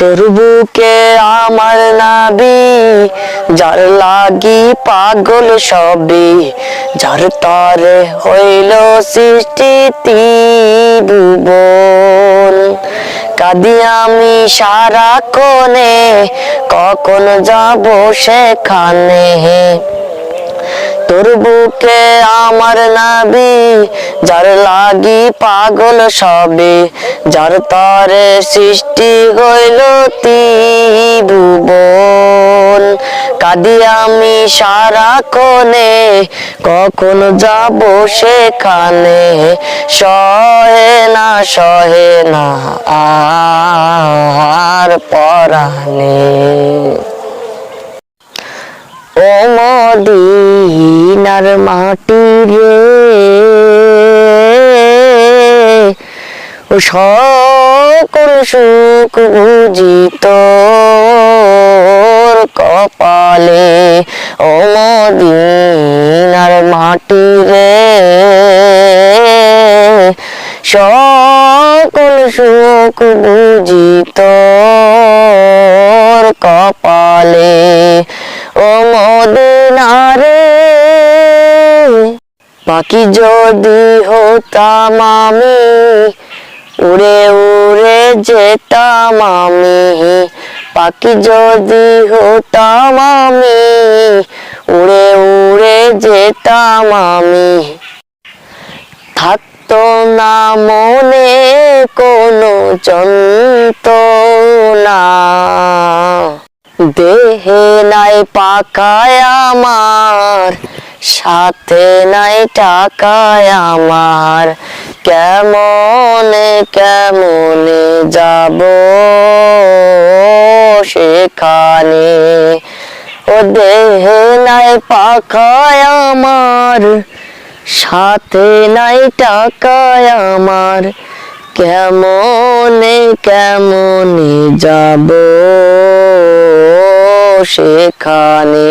তোর বুকে আমার নাবি, যার লাগি পাগল সবে যার তরে হইল সৃষ্টি ভুবন কাদি আমি সারা কোণে কখন যাব সেখানে? তোর বুকে আমার নাবি, যার লাগি পাগল সবে, যার তরে সৃষ্টি হইল ভুবন। কাদি আমি সারা কোণে কখন যাব সেখানে? সহে না সহে না, আর পরাণে। ও মদিনার মাটি রে। ও সকল সুখ বুঝিত কপালে। ও মদিনার মাটি রে। সকল সুখ বুঝিত কপালে। পাখি যদি হতাম আমি, উড়ে উড়ে যেতাম আমি। পাখি যদি হতাম আমি, উড়ে উড়ে যেতাম আমি। থাকতো না মনে কোনো যন্ত্রণা। দেহে নাই পাকায় আমার সাথে নাই টাকায় আমার। কেমনে কেমনে যাব সেখানে? ও দেহে নাই পাকায় আমার। সাথে নাই টাকায় আমার। কেমনে কেমনে যাব সেখানে?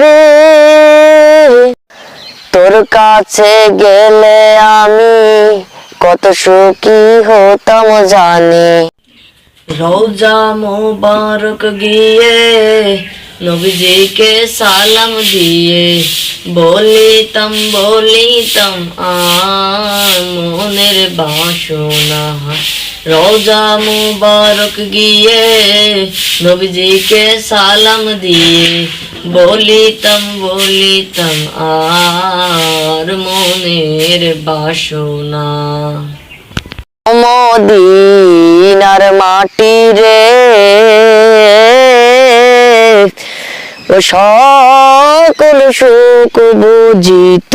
মদিনারে তোর কাছে গেলে আমি কত সুখী হতাম জানি। রোজা মোবারক গিয়ে নবীজিকে সালাম দিয়ে বলিতাম বলিতাম আর মনের বাসনা রোজা মুবারক গিয়ে নবীজিকে সালাম দিয়ে বলিতাম বলিতাম আর মনের বাসনা মদিনার মাটি রে সকল সুখ বুঝিত